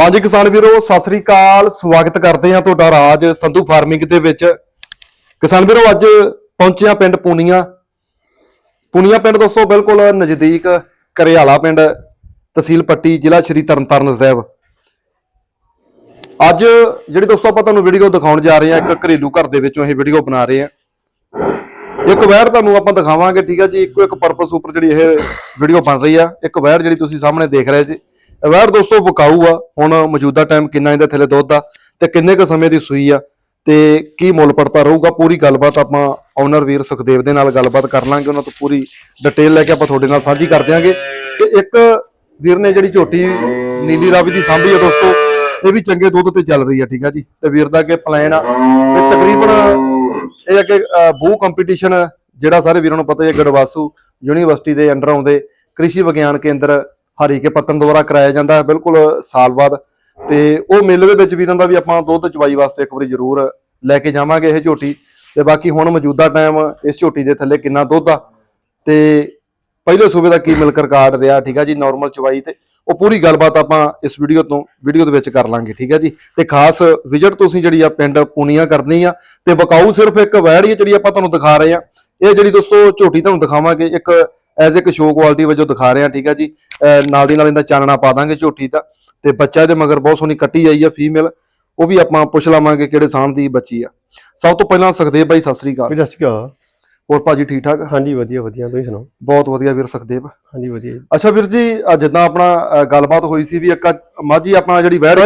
ਹਾਂਜੀ ਕਿਸਾਨ ਵੀਰੋ, ਸਤਿ ਸ੍ਰੀ ਅਕਾਲ। ਸਵਾਗਤ ਕਰਦੇ ਹਾਂ ਤੁਹਾਡਾ ਰਾਜ ਸੰਧੂ ਫਾਰਮਿੰਗ ਦੇ ਵਿੱਚ। ਕਿਸਾਨ ਵੀਰੋ, ਅੱਜ ਪਹੁੰਚਿਆ ਪਿੰਡ ਪੂਨੀਆ। ਪੂਨੀਆ ਪਿੰਡ ਦੋਸਤੋ, ਬਿਲਕੁਲ ਨਜ਼ਦੀਕ ਕਰਿਆਲਾ ਪਿੰਡ, ਤਹਿਸੀਲ ਪੱਟੀ, ਜ਼ਿਲ੍ਹਾ ਸ਼੍ਰੀ ਤਰਨਤਾਰਨ ਸਾਹਿਬ। ਅੱਜ ਜਿਹੜੀ ਦੋਸਤੋ, ਆਪਾਂ ਤੁਹਾਨੂੰ ਵੀਡੀਓ ਦਿਖਾਉਣ ਜਾ ਰਹੇ ਹਾਂ, ਇੱਕ ਘਰੇਲੂ ਘਰ ਦੇ ਵਿੱਚੋਂ ਇਹ ਵੀਡੀਓ ਬਣਾ ਰਹੇ ਹਾਂ। ਇੱਕ ਵੈਰ ਤੁਹਾਨੂੰ ਆਪਾਂ ਦਿਖਾਵਾਂਗੇ, ਠੀਕ ਹੈ ਜੀ? ਇੱਕੋ, ਇੱਕ ਪਰਪਸ ਉੱਪਰ ਜਿਹੜੀ ਇਹ ਵੀਡੀਓ ਬਣ ਰਹੀ ਆ। ਇੱਕ ਵੈਰ ਜਿਹੜੀ ਤੁਸੀਂ ਸਾਹਮਣੇ ਦੇਖ ਰਹੇ ਜੀ। ਇਹ ਦੋਸਤੋ ਵਿਕਾਊ ਆ, ਹੁਣ ਮੌਜੂਦਾ ਟਾਈਮ ਕਿੰਨਾ ਇਹਦੇ ਥੱਲੇ ਦੁੱਧ ਆ ਤੇ ਕਿੰਨੇ ਕੁ ਸਮੇਂ ਦੀ ਸੂਈ ਆ ਤੇ ਕੀ ਮੁੱਲ ਪੜਤਾ ਰਹੂਗਾ, ਪੂਰੀ ਗੱਲਬਾਤ ਆਪਾਂ ਓਨਰ ਵੀਰ ਸੁਖਦੇਵ ਦੇ ਨਾਲ ਗੱਲਬਾਤ ਕਰ ਲਾਂਗੇ, ਉਹਨਾਂ ਤੋਂ ਪੂਰੀ ਡਿਟੇਲ ਲੈ ਕੇ ਆਪਾਂ ਤੁਹਾਡੇ ਨਾਲ ਸਾਂਝੀ ਕਰ ਦਿਆਂਗੇ। ਤੇ ਇੱਕ ਵੀਰ ਨੇ ਜਿਹੜੀ ਝੋਟੀ ਨੀਲੀ ਰਾਵੀ ਦੀ ਸਾਂਭੀ ਆ ਦੋਸਤੋ, ਇਹ ਵੀ ਚੰਗੇ ਦੁੱਧ ਤੇ ਚੱਲ ਰਹੀ ਆ, ਠੀਕ ਆ ਜੀ। ਤੇ ਵੀਰ ਦਾ ਕਿ ਪਲਾਨ ਆ ਤੇ ਤਕਰੀਬਨ ਇਹ ਅੱਗੇ ਬੂ ਕੰਪੀਟੀਸ਼ਨ ਜਿਹੜਾ ਸਾਰੇ ਵੀਰਾਂ ਨੂੰ ਪਤਾ ਹੈ ਗੜਵਾਸੂ ਯੂਨੀਵਰਸਿਟੀ ਦੇ ਅੰਡਰ ਆਉਂਦੇ, ਕ੍ਰਿਸ਼ੀ ਵਿਗਿਆਨ ਕੇਂਦਰ ਹਰੀ ਕੇ ਪੱਤਨ ਦੁਆਰਾ ਕਰਾਇਆ ਜਾਂਦਾ ਹੈ, ਬਿਲਕੁਲ ਸਾਲ ਬਾਅਦ। ਤੇ ਉਹ ਮੇਲੇ ਦੇ ਵਿੱਚ ਵੀਰਾਂ ਦਾ ਵੀ ਆਪਾਂ ਦੁੱਧ ਚਵਾਈ ਵਾਸਤੇ ਇੱਕ ਵਾਰੀ ਜ਼ਰੂਰ ਲੈ ਕੇ ਜਾਵਾਂਗੇ ਇਹ ਝੋਟੀ। ਤੇ ਬਾਕੀ ਹੁਣ ਮੌਜੂਦਾ ਟਾਈਮ ਇਸ ਝੋਟੀ ਦੇ ਥੱਲੇ ਕਿੰਨਾ ਦੁੱਧ ਆ। ਤੇ ਪਹਿਲੇ ਸੂਬੇ ਦਾ ਕੀ ਮਿਲਕ ਰਿਕਾਰਡ ਰਿਹਾ, ਠੀਕ ਆ ਜੀ ਨਾਰਮਲ ਚਵਾਈ ਤੇ ਉਹ ਪੂਰੀ ਗੱਲਬਾਤ ਆਪਾਂ ਇਸ ਵੀਡੀਓ ਤੋਂ ਵੀਡੀਓ ਦੇ ਵਿੱਚ ਕਰ ਲਾਂਗੇ, ਠੀਕ ਹੈ ਜੀ। ਤੇ ਖਾਸ ਵਿਜ਼ਿਟ ਤੁਸੀਂ ਜਿਹੜੀ ਆ ਪਿੰਡ ਪੂਨੀਆਂ ਕਰਨੀ ਆ, ਤੇ ਬਕਾਊ ਸਿਰਫ ਇੱਕ ਵੈੜ ਹੀ ਜਿਹੜੀ ਆਪਾਂ ਤੁਹਾਨੂੰ ਦਿਖਾ ਰਹੇ ਆ। ਇਹ ਜਿਹੜੀ ਦੋਸਤੋ ਝੋਟੀ ਤੁਹਾਨੂੰ ਦਿਖਾਵਾਂਗੇ, ਇੱਕ ਐਜ਼ ਇੱਕ ਸ਼ੋਅ ਕੁਆਲਿਟੀ ਵਜੋਂ ਦਿਖਾ ਰਹੇ ਆ ਠੀਕ ਹੈ ਜੀ। ਨਾਲ ਦੀ ਨਾਲ ਇਹਦਾ ਚਾਨਣਾ ਪਾ ਦਾਂਗੇ ਝੋਟੀ ਦਾ। ਤੇ ਬੱਚਾ ਦੇ ਮਗਰ ਬਹੁਤ ਸੋਹਣੀ ਕੱਟੀ ਆਈ ਆ ਫੀਮੇਲ ਉਹ ਵੀ ਆਪਾਂ ਪੁੱਛ ਲਾਵਾਂਗੇ ਕਿਹੜੇ ਸਾਂਢ ਦੀ ਬੱਚੀ ਆ। ਸਭ ਤੋਂ ਪਹਿਲਾਂ ਸੁਖਦੇਵ ਭਾਈ ਸਤਿ ਸ੍ਰੀ ਅਕਾਲ। ਸਤਿ ਸ਼੍ਰੀ ਅਕਾਲ। ਹੋਰ ਭਾਜੀ ਠੀਕ ਠਾਕ? ਹਾਂਜੀ ਵਧੀਆ ਵਧੀਆ ਤੁਸੀਂ ਸੁਣਾਓ? ਬਹੁਤ ਵਧੀਆ ਵੀਰ ਸੁਖਦੇਵ। ਹਾਂਜੀ ਵਧੀਆ। ਅੱਛਾ ਵੀਰ ਜੀ ਜਿੱਦਾਂ ਆਪਣਾ ਗੱਲਬਾਤ ਹੋਈ ਸੀ ਵੀ ਇੱਕ ਮਾਝੀ ਆਪਣਾ ਜਿਹੜੀ ਵੈੜ।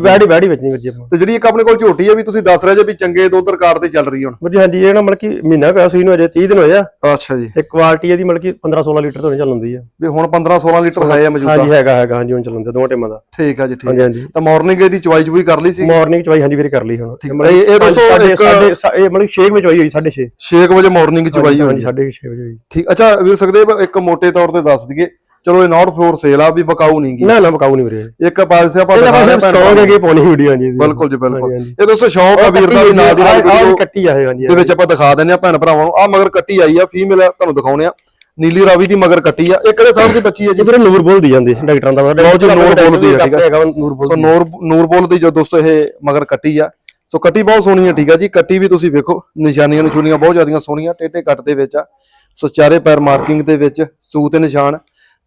ਵੈੜੀ ਵੈੜੀ ਵਿੱਚ ਨਹੀਂ ਵੀਰ ਜੀ ਆਪਾਂ ਤੇ ਜਿਹੜੀ ਇੱਕ ਆਪਣੇ ਕੋਲ ਝੋਟੀ ਹੈ ਵੀ ਤੁਸੀਂ ਦੱਸ ਰਹੇ ਜੇ ਵੀ ਚੰਗੇ ਦੁੱਧ ਰਿਕਾਰਡ ਤੇ ਚੱਲ ਰਹੀ ਹੁਣ। ਵੀਰ ਜੀ ਹਾਂਜੀ ਇਹ ਨਾ ਮਤਲਬ ਕਿ ਮਹੀਨਾ ਪਿਆ ਸੂਈ ਨੂੰ ਅਜੇ 30 ਦਿਨ ਹੋਏ ਆ। ਅੱਛਾ ਜੀ। ਤੇ ਕੁਆਲਿਟੀ ਇਹਦੀ ਮਤਲਬ ਕਿ 15 16 ਲੀਟਰ ਤੋਂ ਚੱਲ ਹੁੰਦੀ ਆ। ਵੀ ਹੁਣ 15 16 ਲੀਟਰ ਹੈ ਆ ਮੌਜੂਦਾ। ਹਾਂਜੀ ਹੈਗਾ ਹੈਗਾ ਹਾਂਜੀ ਹੁਣ ਚੱਲਦਾ ਦੋਵਾਂ ਟਾਈਮਾਂ ਦਾ। ਠੀਕ ਆ ਜੀ ਠੀਕ ਹਾਂਜੀ ਤਾਂ ਮਾਰਨਿੰਗ ਇਹਦੀ ਚਵਾਈ ਚੁਈ ਕਰ ਲਈ ਸੀ? ਮਾਰਨਿੰਗ ਚਵਾਈ ਹਾਂਜੀ ਵੀਰੇ ਕਰ ਲਈ ਹੁਣ। ਠੀਕ। ਇਹ- ਦੋਸਤੋ ਇੱਕ- ਸਾ- ਇਹ ਮਤਲਬ 6 ਵਜੇ ਚਵਾਈ ਹੋਈ 6:30 6 ਵਜੇ ਮਾਰਨਿੰਗ ਚਵਾਈ ਹੋਈ ਹਾਂਜੀ ਹੈ। 6:30 ਵਜੇ ਠੀਕ ਅੱਛਾ ਵੀਰ ਸੁਖਦੇਵ ਇੱਕ ਮੋٹے ਤੌਰ ਤੇ ਦੱਸ ਦਈਏ। ਚਲੋ ਇਹ ਨਾਟ ਫੋਰ ਸੇਲ ਆ ਵੀ ਬਕਾਊ ਨਹੀਂ ਗੀ। ਨਾ ਨਾ ਬਕਾਉ ਨਹੀਂ ਵੀਰੇ। ਇੱਕ ਪਾਸੇ ਆਪਾਂ ਇਹਦਾ ਦਿਖਾ ਰਹੇ ਬਸ ਹਾਂ ਸਟ੍ਰੋਂਗ ਹੈਗੀ ਪਾਉਣੀ ਵੀਡੀਓ ਇਹਦੀ। ਬਿਲਕੁਲ ਜੀ ਬਿਲਕੁਲ। ਇਹ ਦੋਸਤੋ ਸ਼ੌਪ ਆ ਵੀਰ ਦਾ ਵੀ ਨਾਲ ਦੀ ਨਾਲ ਵੀਡੀਓ ਕੱਟੀ ਆ ਇਹ ਹਾਂਜੀ। ਦੇ ਵਿੱਚ ਆਪਾਂ ਦਿਖਾ ਦਿੰਦੇ ਆ ਭੈਣ ਭਰਾਵਾਂ ਨੂੰ। ਆ ਮਗਰ ਕੱਟੀ ਆਈ ਆ ਫੀਮੇਲ ਤੁਹਾਨੂੰ ਦਿਖਾਉਣੇ ਆ। ਨੀਲੀ ਰਾਵੀ ਦੀ ਮਗਰ ਕੱਟੀ ਆ। ਇਹ ਕਿਹੜੇ ਸਾਲ ਦੀ ਬੱਚੀ ਹੈ ਜੀ? ਵੀਰੇ ਨੂਰ ਬੋਲਦੀ ਜਾਂਦੀ ਡਾਕਟਰਾਂ ਦਾ ਲਓ ਜੀ, ਨੂਰ ਬੋਲਦੀ ਆ, ਠੀਕ ਨੂਰ ਸੋ ਨੂਰ ਨੂਰ ਬੋਲ ਦੀ ਜੋ ਦੋਸਤੋ ਇਹ ਮਗਰ ਕੱਟੀ ਆ। ਸੋ ਕੱਟੀ ਬਹੁਤ ਸੋਹਣੀ ਆ ਠੀਕ ਆ ਜੀ। ਕੱਟੀ ਵੀ ਤੁਸੀਂ ਵੇਖੋ ਨਿਸ਼ਾਨੀਆਂ ਨਿਸ਼ੂਨੀਆਂ ਬਹੁਤ ਜ਼ਿਆਦੀਆਂ ਸੋਹਣੀਆਂ ਟੇਟੇ ਕੱਟ ਦੇ ਵਿੱਚ ਆ। ਸੋ ਚਾਰੇ ਪੈਰ ਮਾਰਕਿੰਗ ਦੇ ਵਿੱਚ ਸੂ ਤੇ ਨਿਸ਼ਾਨ।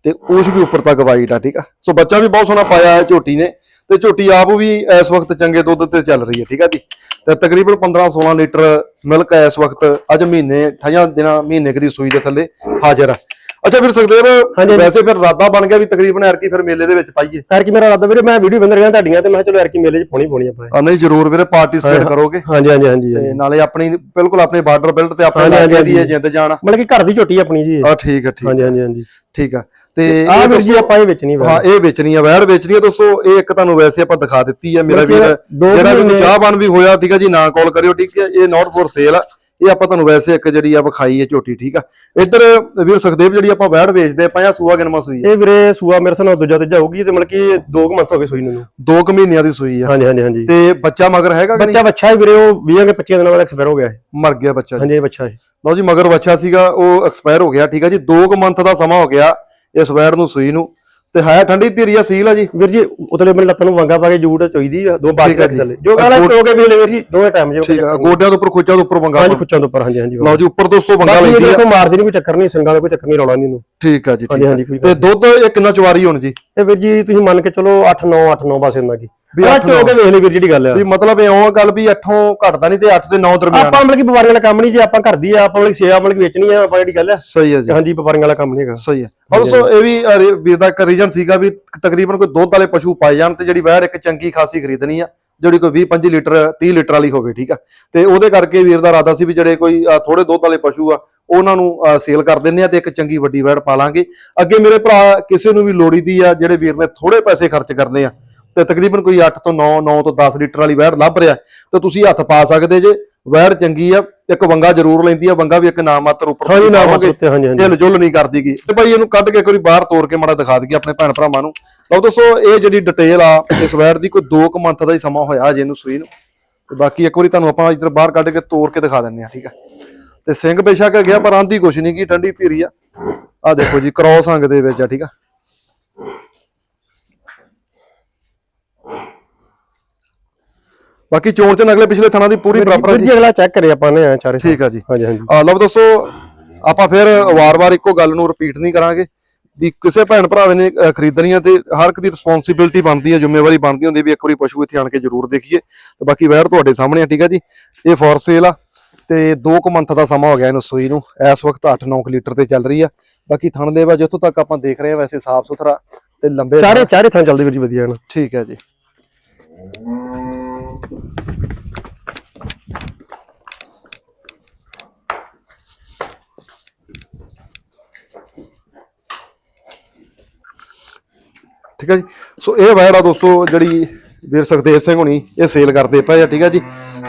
ਤੇ ਪੂਛ ਵੀ ਉੱਪਰ ਤੱਕ ਵਾਈਟ ਆ, ਠੀਕ ਆ? ਸੋ ਬੱਚਾ ਵੀ ਬਹੁਤ ਸੋਹਣਾ ਪਾਇਆ ਹੈ ਝੋਟੀ ਨੇ ਤੇ ਝੋਟੀ ਆਪ ਵੀ ਇਸ ਵਕਤ ਚੰਗੇ ਦੁੱਧ ਤੇ ਚੱਲ ਰਹੀ ਹੈ, ਠੀਕ ਆ ਜੀ? ਤੇ ਤਕਰੀਬਨ 15 16 ਲੀਟਰ ਮਿਲਕ ਇਸ ਵਕਤ ਅੱਜ ਮਹੀਨੇ 28 ਦਿਨਾਂ ਮਹੀਨੇ ਕੁ ਦੀ ਸੂਈ ਦੇ ਥੱਲੇ ਹਾਜ਼ਰ ਆ। ਅੱਛਾ ਫਿਰ ਸੁਖਦੇਵ। ਵੈਸੇ ਫਿਰ ਰਾਦਾ ਬਣ ਗਿਆ ਵੀ ਤਕਰੀਬਨ ਐਰਕੀ ਫਿਰ ਮੇਲੇ ਦੇ ਵਿੱਚ ਪਾਈਏ। ਯਾਰ ਕਿ ਮੇਰਾ ਇਰਾਦਾ ਵੀਰੇ ਮੈਂ ਵੀਡੀਓ ਬੰਦ ਰਿਹਾ ਤੁਹਾਡੀਆਂ ਤੇ ਮੈਂ ਚਲੋ ਯਾਰ ਕਿ ਮੇਲੇ 'ਚ ਪਾਉਣੀ ਪਾਉਣੀ ਆਪਾਂ। ਆ ਨਹੀਂ ਜ਼ਰੂਰ ਵੀਰੇ ਪਾਰਟਿਸਿਪੇਟ ਕਰੋਗੇ। ਹਾਂਜੀ ਹਾਂਜੀ ਹਾਂਜੀ ਤੇ ਨਾਲੇ ਆਪਣੀ ਬਿਲਕੁਲ ਆਪਣੇ ਬਾਰਡਰ ਬਿਲਟ ਤੇ ਆਪਣੇ ਹਾਂਜੀ, ਦੀ ਜਿੰਦ ਜਾਣ। ਮਤਲਬ ਕਿ ਘਰ ਦੀ ਝੋਟੀ ਆਪਣੀ ਜੀ। ਆ ਠੀਕ ਹੈ ਠੀਕ ਹਾਂਜੀ ਹਾਂਜੀ ਹਾਂਜੀ। ਠੀਕ ਆ। ਤੇ ਇਹ ਵੀਰ ਜੀ ਆਪਾਂ ਇਹ ਵਿੱਚ ਨਹੀਂ ਹਾਂ ਇਹ ਵੇਚਣੀ ਆ ਵੈੜ। ਵੇਚਣੀ ਆ ਦੋਸਤੋ ਇਹ ਇੱਕ ਤੁਹਾਨੂੰ ਵੈਸੇ ਆਪਾਂ ਦਿਖਾ ਦਿੱਤੀ ਆ। ਮੇਰਾ ਵੀਰ ਜਿਹੜਾ ਵੀ ਮਹੀਨੇ- ਚਾਹਬਾਨ ਵੀ ਹੋਇਆ ਠੀਕ ਆ ਜੀ ਨਾ ਕਾਲ ਕਰਿਓ ਠੀਕ ਹੈ ਇਹ ਨਾਟ ਫੋਰ ਸੇਲ ਆ। ਇਹ ਆਪਾਂ ਤੁਹਾਨੂੰ ਵੈਸੇ ਇੱਕ ਜਿਹੜੀ ਆ ਵਿਖਾਈ ਹੈ ਝੋਟੀ ਠੀਕ ਆ? ਇੱਧਰ ਵੀਰ ਸੁਖਦੇਵ ਜਿਹੜੀ ਆਪਾਂ ਵੈੜ ਵੇਚਦੇ ਜਾਂ ਸੂਆ ਗਿਣਵਾ ਸੂਈ ਇਹ ਵੀਰੇ ਸੂਆ ਮੇਰੇ ਸਾਹ ਨਾਲ ਦੂਜਾ ਤੀਜਾ ਹੋਊਗੀ ਤੇ ਮਤਲਬ ਕਿ 2 ਮੰਥ ਹੋ ਗਏ ਸੂਈ ਨੂੰ ਦੋ ਕੁ ਮਹੀਨਿਆਂ ਦੀ ਸੂਈ ਆ। ਹਾਂਜੀ ਹਾਂਜੀ ਹਾਂਜੀ। ਤੇ ਬੱਚਾ ਮਗਰ ਹੈਗਾ ਕਿ ਬੱਚਾ ਬੱਚਾ ਹੈ ਵੀਰੇ ਉਹ 20 ਕੇ 25 ਦਿਨਾਂ ਬਾਅਦ ਐਕਸਪਾਇਰ ਹੋ ਗਿਆ ਹੈ ਮਰ ਗਿਆ ਬੱਚਾ ਜੀ। ਹਾਂਜੀ ਬੱਚਾ ਹੈ। ਲਓ ਜੀ ਮਗਰ ਬੱਚਾ ਸੀਗਾ ਉਹ ਐਕਸਪਾਇਰ ਹੋ ਗਿਆ ਠੀਕ ਆ ਜੀ। 2 ਕੁ ਮੰਥ ਦਾ ਸਮਾਂ ਹੋ ਗਿਆ ਇਸ ਵੈੜ ਨੂੰ ਸੂਈ ਨੂੰ। ਤੇ ਹੈ ਠੰਡੀ ਧੀਰੀ ਆ ਸੀਲ ਆ ਜੀ। ਵੀਰ ਜੀ ਉਤਲੇ ਮੇਰੇ ਲੱਤਾਂ ਨੂੰ ਵੰਗਾ ਪਾ ਕੇ ਜੂਟ ਚੋਈਦੀ ਆ ਦੋ ਬਾਕੀ ਰੱਖ। ਚੱਲੇ ਜੋ। ਗੱਲ ਟੋ ਕੇ ਵੀ ਲੈ ਵੀਰ ਜੀ ਦੋਵੇਂ ਟਾਈਮ ਜੇ ਠੀਕ ਆ ਗੋਡਿਆਂ ਦੇ ਉੱਪਰ ਖੋਚਾਂ ਦੇ ਉੱਪਰ ਵੰਗਾ ਹਾਂਜੀ ਖੁੱਚਾਂ ਦੇ ਉੱਪਰ ਹਾਂਜੀ ਹਾਂਜੀ। ਲਓ ਜੀ ਉੱਪਰ ਦੋਸਤੋ ਵੰਗਾ ਲੈਂਦੀ ਆ। ਕੋਈ ਮਾਰਦੀ ਨਹੀਂ ਕੋਈ ਚੱਕਰ ਨਹੀਂ ਸਿੰਘਾਂ ਦਾ ਕੋਈ ਚੱਕਰ ਨਹੀਂ ਰੌਲਾ ਨਹੀਂ ਇਹਨੂੰ। ਠੀਕ ਆ ਜੀ ਠੀਕ ਹਾਂਜੀ ਤੇ ਦੁੱਧ ਇਹ ਕਿੰਨਾ ਚਵਾਰੀ ਹੁਣ ਜੀ? ਇਹ ਵੀਰ ਜੀ ਤੁਸੀਂ ਮੰਨ ਕੇ ਚਲੋ 8 9 8 9 ਬਸ ਇੰਨਾ ਕੀ। ਵੀ ਵੀ ਅੱਠ, 8 9 ਕੇ ਵੇਖ ਲਈ ਵੀਰ ਜਿਹੜੀ ਗੱਲ ਆ। ਵੀ ਮਤਲਬ ਇਉਂ ਆ ਗੱਲ ਵੀ 8 ਘਟਦਾ ਨਹੀਂ ਤੇ 8 ਤੇ 9 ਦਰਮਿਆਨ। ਆਪਾਂ ਮਤਲਬ ਕਿ ਵਪਾਰੀਆਂ ਵਾਲਾ ਕੰਮ ਨਹੀਂ ਜੇ ਆਪਾਂ ਘਰ ਦੀ ਆ ਆਪਾਂ ਮਤਲਬ ਸੇਵਾ ਮਤਲਬ ਵੇਚਣੀ ਆ ਆਪਾਂ ਜਿਹੜੀ ਗੱਲ ਆ। ਸਹੀ ਹੈ ਜੀ। ਹਾਂਜੀ ਵਪਾਰੀਆਂ ਵਾਲਾ ਕੰਮ ਨਹੀਂ ਹੈਗਾ। ਸਹੀ ਹੈ ਆਲਸੋ ਇਹ ਵੀ ਵੀਰ ਦਾ ਰੀਜਨ ਸੀਗਾ ਵੀ ਤਕਰੀਬਨ ਕੋਈ ਦੁੱਧ ਵਾਲੇ ਪਸ਼ੂ ਪਾਏ ਜਾਣ ਤੇ ਜਿਹੜੀ ਵੈੜ ਇੱਕ ਚੰਗੀ ਖਾਸੀ ਖਰੀਦਣੀ ਆ। ਜਿਹੜੀ ਕੋਈ 20 25 ਲੀਟਰ 30 ਲੀਟਰ ਵਾਲੀ ਹੋਵੇ ਠੀਕ ਆ? ਤੇ ਉਹਦੇ ਕਰਕੇ ਵੀਰ ਦਾ ਇਰਾਦਾ ਸੀ ਵੀ ਜਿਹੜੇ ਕੋਈ ਥੋੜੇ ਦੁੱਧ ਵਾਲੇ ਪਸ਼ੂ ਆ ਉਹਨਾਂ ਨੂੰ ਸੇਲ ਕਰ ਦਿੰਨੇ ਆ ਤੇ ਇੱਕ ਚੰਗੀ ਵੱਡੀ ਵੈੜ ਪਾ ਲਾਂਗੇ। ਅੱਗੇ ਮੇਰੇ ਭਰਾ ਕਿਸੇ ਨੂੰ ਵੀ ਲੋੜੀਦੀ ਆ ਜਿਹੜੇ ਵੀਰ ਨੇ ਥੋੜੇ ਪੈਸੇ ਖਰਚ ਕਰਨੇ ਆ ਤੇ ਤਕਰੀਬਨ ਕੋਈ 8 ਤੋਂ 9 9 ਤੋਂ 10 ਲੀਟਰ ਵਾਲੀ ਵੈੜ ਲੱਭ ਰਿਹਾ ਤੇ ਤੁਸੀਂ ਹੱਥ ਪਾ ਸਕਦੇ ਜੇ। ਵੈੜ ਚੰਗੀ ਆ ਇੱਕ ਵੰਗਾ ਜ਼ਰੂਰ ਲੈਂਦੀ ਆ ਵੰਗਾ ਵੀ ਇੱਕ ਨਾਮ ਮਾਤਰ ਉੱਪਰ ਹਾਂਜੀ ਨਾ ਪਾਵਾਂਗੇ। ਉੱਤੇ ਹਾਂਜੀ ਹਾਂਜੀ। ਹਿਲ ਜੁਲ ਨਹੀਂ ਕਰਦੀਗੀ। ਤੇ ਭਾਈ ਇਹਨੂੰ ਕੱਢ ਕੇ ਇੱਕ ਵਾਰੀ ਬਾਹਰ ਤੋੜ ਕੇ ਮਾੜਾ ਦਿਖਾ ਦਈਏ ਆਪਣੇ ਭੈਣ ਭਰਾਵਾਂ ਨੂੰ। ਲਓ ਦੋਸਤੋ ਇਹ ਜਿਹੜੀ ਡਿਟੇਲ ਆ ਇਸ ਵੈਰ ਦੀ ਕੋਈ 2 ਕੁ ਮੰਥ ਦਾ ਹੀ ਸਮਾਂ ਹੋਇਆ ਅਜੇ ਇਹਨੂੰ ਸੂਈ ਨੂੰ। ਤੇ ਬਾਕੀ ਇੱਕ ਵਾਰੀ ਤੁਹਾਨੂੰ ਆਪਾਂ ਇੱਧਰ ਬਾਹਰ ਕੱਢ ਕੇ ਤੋੜ ਕੇ ਦਿਖਾ ਦਿੰਨੇ ਆ ਠੀਕ ਆ। ਤੇ ਸਿੰਘ ਬੇਸ਼ੱਕ ਗਿਆ ਪਰ ਆਂਦੀ ਕੁਛ ਨਹੀਂ ਕੀ ਠੰਡੀ ਧੀਰੀ ਆ। ਆ ਦੇਖੋ ਜੀ ਕ੍ਰੋਸ ਅੰਗ ਦੇ ਵਿੱਚ ਆ ਠੀਕ ਆ। ਬਾਕੀ ਚੋਣ ਚ ਅਗਲੇ ਪਿਛਲੇ ਥਾਣਾ ਦੀ ਪੂਰੀ ਬਰਾਬਰ ਜੀ ਅਗਲਾ ਚੈੱਕ ਕਰੇ ਆਪਾਂ ਨੇ ਚਾਰੇ ਠੀਕ ਆ ਜੀ। ਹਾਂਜੀ ਹਾਂਜੀ। ਆ ਲਓ ਦੋਸਤੋ ਆਪਾਂ ਫਿਰ ਵਾਰ-ਵਾਰ ਇੱਕੋ ਗੱਲ ਨੂੰ ਰਿਪੀਟ ਨਹੀਂ ਕਰਾਂਗੇ। ਵੀ ਕਿਸੇ ਭੈਣ ਭਰਾਵੇ ਨੇ ਅ, ਖਰੀਦਣੀ ਆ ਤੇ ਹਰ ਇੱਕ ਦੀ ਰਿਸਪੌਂਸਿਬਿਲਟੀ ਬਣਦੀ ਹੈ ਜ਼ਿੰਮੇਵਾਰੀ ਬਣਦੀ ਹੁੰਦੀ ਵੀ ਇੱਕ ਵਾਰੀ ਪਸ਼ੂ ਇੱਥੇ ਆਣ ਕੇ ਜ਼ਰੂਰ ਦੇਖੀਏ। ਤੇ ਬਾਕੀ ਵੈਰ ਤੁਹਾਡੇ ਸਾਹਮਣੇ ਆ ਠੀਕ ਆ ਜੀ? ਇਹ ਫੋਰ ਸੇਲ ਆ ਤੇ 2 ਕੁ ਮੰਥ ਦਾ ਸਮਾਂ ਹੋ ਗਿਆ ਇਹਨੂੰ ਸੂਈ ਨੂੰ। ਇਸ ਵਕਤ 8-9 ਲੀਟਰ ਤੇ ਚੱਲ ਰਹੀ ਆ। ਬਾਕੀ ਥਣ ਦੇ ਵਾ ਜਿੱਥੋਂ ਤੱਕ ਆਪਾਂ ਦੇਖ ਰਹੇ ਆ ਵੈਸੇ ਸਾਫ਼ ਸੁਥਰਾ ਤੇ ਲੰਬੇ ਚਾਰੇ ਚਾਰੇ ਥਾਂ ਚੱਲਦੇ ਵੀਰ ਜੀ ਵਧੀਆ ਹਨ ਠੀਕ ਹੈ ਜੀ। ਠੀਕ ਹੈ ਜੀ? ਸੋ ਇਹ ਵੈੜ ਆ ਦੋਸਤੋ ਜਿਹੜੀ ਵੀਰ ਸੁਖਦੇਵ ਸਿੰਘ ਹੁਣੀ ਇਹ ਸੇਲ ਕਰਦੇ ਪਏ ਆ ਠੀਕ ਹੈ ਜੀ?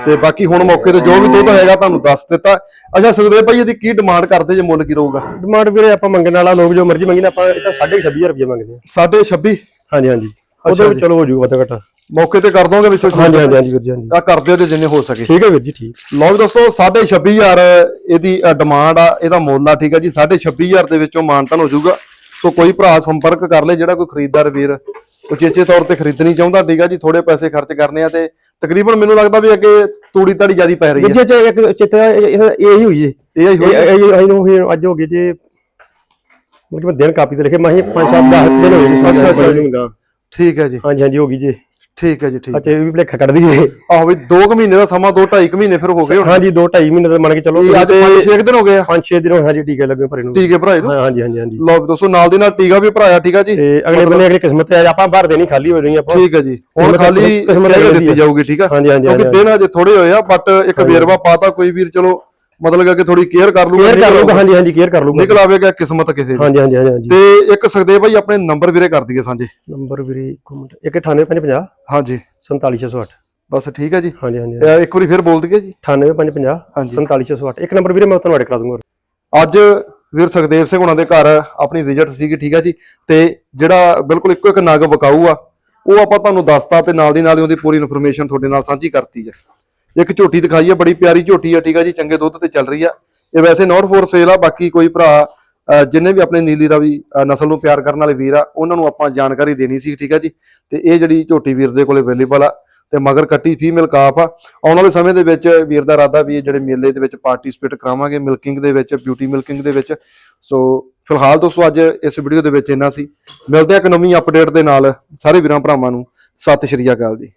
ਤੇ ਬਾਕੀ ਹੁਣ ਮੌਕੇ ਤੇ ਜੋ ਵੀ ਦੁੱਧ ਹੈਗਾ ਤੁਹਾਨੂੰ ਦੱਸ ਦਿੱਤਾ। ਅੱਛਾ ਸੁਖਦੇਵ ਭਾਈ ਇਹਦੀ ਕੀ ਡਿਮਾਂਡ ਕਰਦੇ ਜੇ ਮੁੱਲ ਕੀ ਰਹੂਗਾ? ਡਿਮਾਂਡ ਵੀਰੇ ਆਪਾਂ ਮੰਗਣ ਵਾਲਾ ਲੋਕ ਜੋ ਮਰਜ਼ੀ ਮੰਗਣ ਆਪਾਂ ਇਹ ਤਾਂ 2.5000 ਰੁਪਏ ਮੰਗਦੇ ਆ। ਸਾਢੇ 26 ਹਾਂਜੀ ਹਾਂਜੀ। ਉਹਦੇ। ਵਿੱਚ ਚਲੋ ਹੋ ਜੂਗਾ ਤਾਂ ਘਟਾ। ਮੌਕੇ ਤੇ ਕਰ ਦੋਗੇ ਵਿੱਚੋਂ? ਹਾਂਜੀ ਹਾਂਜੀ ਹਾਂਜੀ ਵੀਰ ਜੀ ਹਾਂਜੀ। ਆ ਕਰ ਦਿਓ ਜੇ ਜਿੰਨੇ ਹੋ ਸਕੇ। ਠੀਕ ਹੈ ਵੀਰ ਜੀ ਠੀਕ। ਲਓ ਦੋਸਤੋ 26500 ਇਹਦੀ ਡਿਮਾਂਡ ਆ ਇਹਦਾ ਮੁੱਲ ਆ ਠੀਕ ਆ ਜੀ? 26500 ਦੇ ਵਿੱਚੋਂ ਮਾਨਤਨ ਹੋ ਜਾਊਗਾ ਸੋ ਕੋਈ ਭਰਾ ਸੰਪਰਕ ਕਰ ਲੈ ਜਿਹੜਾ ਕੋਈ ਖਰੀਦਦਾਰ ਵੀਰ ਉਚੇਚੇ ਤੌਰ ਤੇ ਖਰੀਦਣੀ ਚਾਹੁੰਦਾ ਠੀਕ ਆ ਜੀ ਥੋੜੇ ਪੈਸੇ ਖਰਚ ਕਰਨੇ ਆ ਤੇ ਤਕਰੀਬਨ ਮੈਨੂੰ ਲੱਗਦਾ ਵੀ ਅੱਗੇ ਤੂੜੀ ਤਾੜੀ ਜਿਆਦੀ ਪੈ ਰਹੀ ਹੈ ਜੀ ਚ ਇੱਕ ਚਿੱਤ ਇਹ ਹੀ ਹੋਈ ਜੀ ਇਹ ਹੀ ਹੋਈ ਇਹ ਇਹ ਨੂੰ ਅੱਜ ਹੋ ਗਏ ਜੇ ਮਤਲਬ ਦਿਨ ਕਾਪੀ ਤੇ ਲਿਖੇ ਮੈਂ 5 7 10 ਦਿਨ ਹੋ ਗਏ ਜੀ ਅੱਛਾ, ਜੀ। ਠੀਕ ਹੈ ਜੀ। ਹਾਂਜੀ ਹਾਂਜੀ ਹੋ ਗਈ ਜੀ। ਠੀਕ ਹੈ ਜੀ ਠੀਕ ਅੱਛਾ ਇਹ ਵੀ ਭਲੇਖਾ ਕੱਢ ਦਈਏ। ਆਹੋ ਵੀ 2 ਮਹੀਨੇ ਦਾ ਸਮਾਂ 2 2.5 ਮਹੀਨੇ ਫਿਰ ਹੋ ਗਏ ਹੁਣ। ਹਾਂਜੀ 2 2.5 ਮਹੀਨੇ ਦਾ ਮੰਨ ਕੇ ਚਲੋ। ਅੱਜ 5-6 ਦਿਨ ਹੋ ਗਏ ਆ? 5 6 ਦਿਨ ਹਾਂਜੀ ਟੀਕੇ ਲੱਗੇ ਭਰੇ ਨੂੰ। ਟੀਕੇ ਭਰਾਏ ਨੂੰ? ਹਾਂ, ਹਾਂਜੀ ਹਾਂਜੀ ਹਾਂਜੀ। ਲਓ ਵੀ ਦੋਸਤੋ ਨਾਲ ਦੀ ਨਾਲ ਟੀਕਾ ਵੀ ਭਰਾਇਆ ਠੀਕ ਆ ਜੀ? ਤੇ ਅਗਲੇ ਬੰਨੇ ਅਗਲੀ ਕਿਸਮਤ ਆ ਆਪਾਂ ਭਰ ਦੇਣੀ ਖਾਲੀ ਹੋ ਜਾਣੀ ਆਪਾਂ। ਠੀਕ ਹੈ ਜੀ। ਹੁਣ ਖਾਲੀ ਕਿਸਮਤ ਦਿੱਤੀ ਹੈ। ਜਾਊਗੀ ਠੀਕ ਆ? ਹਾਂਜੀ ਹਾਂਜੀ ਕਿਉਂਕਿ ਦਿਨ ਅਜੇ ਥੋੜੇ ਹੋਏ ਆ ਬਟ ਇੱਕ ਵੇਰਵਾ ਪਾਤਾ ਕੋਈ ਵੀਰ ਚਲੋ ਮਤਲਬ ਕਿ ਥੋੜੀ ਕੇਅਰ ਕਰ ਲੂਗਾ ਕੇਅਰ ਕਰ ਲੂਗਾ ਹਾਂਜੀ ਹਾਂਜੀ ਕੇਅਰ ਕਰ ਲੂਗਾ ਨਿਕਲ ਆਵੇਗਾ ਕਿਸਮਤ ਕਿਸੇ ਦੀ। ਹਾਂਜੀ ਹਾਂਜੀ ਹਾਂਜੀ ਤੇ ਇੱਕ ਸੁਖਦੇਵ ਭਾਈ ਆਪਣੇ ਨੰਬਰ ਵੀਰੇ ਕਰ ਦਈਏ ਸਾਂਝੇ। ਨੰਬਰ ਵੀਰੇ ਇੱਕ ਮਿੰਟ। 19850 ਹਾਂਜੀ। 47608 ਬਸ ਠੀਕ ਹੈ ਜੀ। ਹਾਂਜੀ ਹਾਂਜੀ ਇੱਕ ਵਾਰੀ ਫਿਰ ਬੋਲ ਦਈਏ ਜੀ। 98550 ਹਾਂਜੀ। 47608 ਇੱਕ ਨੰਬਰ ਵੀਰੇ ਮੈਂ ਤੁਹਾਨੂੰ ਐਡ ਕਰਾ ਦੂੰਗਾ ਅੱਜ ਵੀਰ ਸੁਖਦੇਵ ਸਿੰਘ ਉਹਨਾਂ ਦੇ ਘਰ ਆਪਣੀ ਵਿਜ਼ਿਟ ਸੀਗੀ ਠੀਕ ਹੈ ਜੀ। ਤੇ ਜਿਹੜਾ ਬਿਲਕੁਲ ਇੱਕੋ ਇੱਕ ਨਗ ਵਿਕਾਊ ਆ ਉਹ ਆਪਾਂ ਤੁਹਾਨੂੰ ਦੱਸਤਾ ਤੇ ਨਾਲ ਦੀ ਨਾਲ ਹੀ ਉਹਦੀ ਪੂਰੀ ਇਨਫੋਰਮੇਸ਼ਨ ਤੁਹਾਡੇ ਨਾਲ ਸਾਂਝੀ ਕਰਤੀ ਹੈ ਇੱਕ ਝੋਟੀ ਦਿਖਾਈ ਹੈ ਬੜੀ ਪਿਆਰੀ ਝੋਟੀ ਆ, ਠੀਕ ਹੈ ਜੀ, ਚੰਗੇ ਦੁੱਧ ਤੇ ਚੱਲ ਰਹੀ ਆ। ਇਹ ਵੈਸੇ ਨਾਟ ਫੋਰ ਸੇਲ ਆ, ਬਾਕੀ ਕੋਈ ਭਰਾ ਜਿੰਨੇ ਵੀ ਆਪਣੇ ਨੀਲੀ ਰਾਵੀ ਅਹ ਨਸਲ ਨੂੰ ਪਿਆਰ ਕਰਨ ਵਾਲੇ ਵੀਰ ਆ, ਉਹਨਾਂ ਨੂੰ ਆਪਾਂ ਜਾਣਕਾਰੀ ਦੇਣੀ ਸੀ, ਠੀਕ ਹੈ ਜੀ। ਤੇ ਇਹ ਜਿਹੜੀ ਝੋਟੀ ਵੀਰ ਦੇ ਕੋਲੇ ਅਵੇਲੇਬਲ ਆ, ਤੇ ਮਗਰ ਕੱਟੀ ਫੀਮੇਲ ਕਾਫ ਆ। ਆਉਣ ਵਾਲੇ ਸਮੇਂ ਦੇ ਵਿੱਚ ਵੀਰ ਦਾ ਇਰਾਦਾ ਵੀ ਇਹ ਜਿਹੜੇ ਮੇਲੇ ਦੇ ਵਿੱਚ ਪਾਰਟਿਸਿਪੇਟ ਕਰਾਵਾਂਗੇ ਮਿਲਕਿੰਗ ਦੇ ਵਿੱਚ ਬਿਊਟੀ ਮਿਲਕਿੰਗ ਦੇ ਵਿੱਚ। ਸੋ ਫਿਲਹਾਲ ਦੋਸਤੋ, ਅੱਜ ਇਸ ਵੀਡੀਓ ਦੇ ਵਿੱਚ ਇੰਨਾ ਸੀ। ਮਿਲਦੇ ਆ ਇੱਕ ਨਵੀਂ ਅਪਡੇਟ ਦੇ ਨਾਲ। ਸਾਰੇ ਵੀਰਾਂ ਭਰਾਵਾਂ ਨੂੰ, ਸਤਿ ਸ਼੍ਰੀ ਅਕਾਲ ਜੀ।